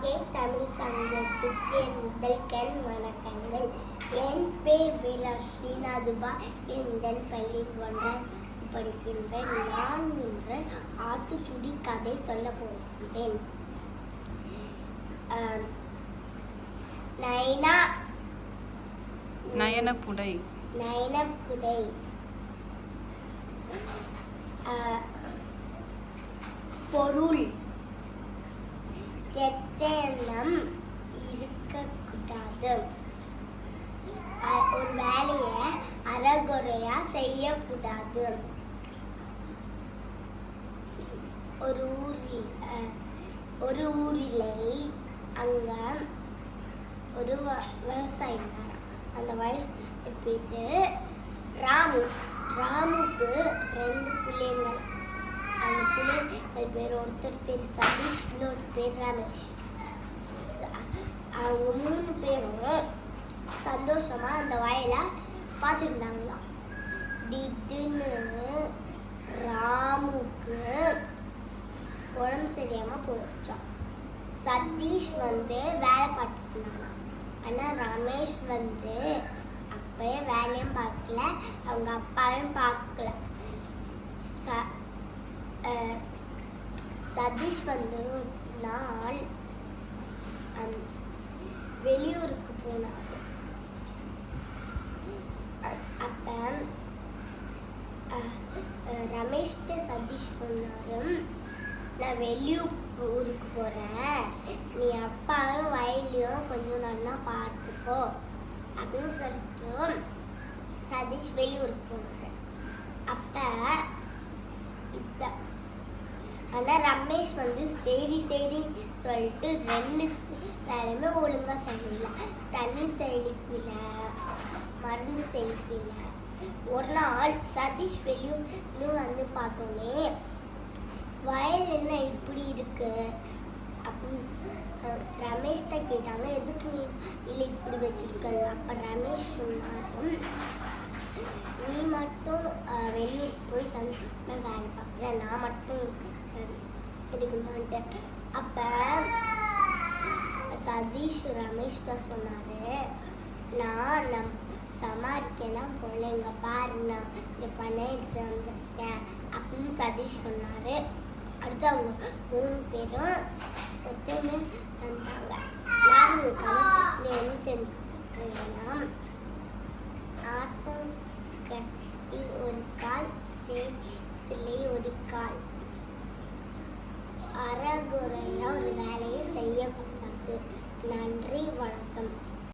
ஆகே தமிழ் சங்கத்துக்கு என் முதல் கண் வணக்கங்கள். என் பேர் வீரா ஸ்ரீநாதுபா. எங்கள் பள்ளியில் ஒன்றாம் படிக்கின்றேன். நான் இன்று ஆத்துச்சுடி கதை சொல்ல போகிறேன். நைனா நயனப்புடை. நயனக்குடை ஆஹ், பொருள். கெட்ட எண்ணம் இருக்கக்கூடாது ஒரு வேலையை அறகுறையா செய்யக்கூடாது. ஒரு ஊரில் ஒரு ஊரிலே அங்க ஒரு வ- அந்த வயசு பேரு ராமு ராமுக்கு ரெண்டு பிள்ளைங்க அந்த பேர் ஒருத்தர் பேர் சதீஷ் இன்னொரு பேர் ரமேஷ் அவங்க மூணு பேரும் சந்தோஷமா அந்த வயலை பார்த்துருந்தாங்களாம் திடீர்னு ராமுக்கு உடம்பு சரியாம போயிடுச்சான் சதீஷ் வந்து வேலை பார்த்துட்டு இருந்தாங்க ஆனால் ரமேஷ் வந்து அப்பயே வேலையும் பார்க்கல அவங்க அப்பாவையும் பார்க்கல ச சதீஷ் வந்து நாள் வெளியூருக்கு போனார். அப்போ ரமேஷ்கிட்ட சதீஷ் சொன்னாரு நான் வெளியூர் ஊருக்கு போகிறேன் நீ அப்பாவும் வயலையும் கொஞ்சம் நல்லா பார்த்துக்கோ. அப்படின்னு சொல்லிட்டு சதீஷ் வெளியூருக்கு போனார். அப்போ ஆனால் ரமேஷ் வந்து சரி சரி சொல்லிட்டு ரெண்டு வேலையுமே ஒழுங்காக செய்யல. தண்ணி தெளிக்கல மருந்து தெளிக்கல. ஒரு நாள் சதீஷ் வெளியூர் வந்து பார்த்தோன்னே வயல் என்ன இப்படி இருக்கு? அப்படின்னு ரமேஷ் தான் கேட்டாங்க. எதுக்கு நீ இல்லை இப்படி வச்சிருக்கல அப்போ ரமேஷ் சொன்னாலும் நீ மட்டும் வெளியூர் போய் சந்தோஷமா வேலை பார்க்குறேன் நான் மட்டும் இருக்கணும்ன்ட்டு அப்போ சதீஷ் ரமேஷ் தான் சொன்னார் நான் நம் சமாளிக்கலாம் போல இங்க பாரு நான் இந்த பணம் எடுத்து வந்திருக்கேன். அப்படின்னு சதீஷ் சொன்னார். அடுத்து அவங்க மூணு பேரும் ஒத்துமே வந்தாங்க யாரும் என்ன தெரிஞ்சுக்கலாம் ஆட்டம் கட்டி ஒரு கால் ஒரு கால். முறையாக ஒரு வேலையை செய்ய கூடாது நன்றி வணக்கம்.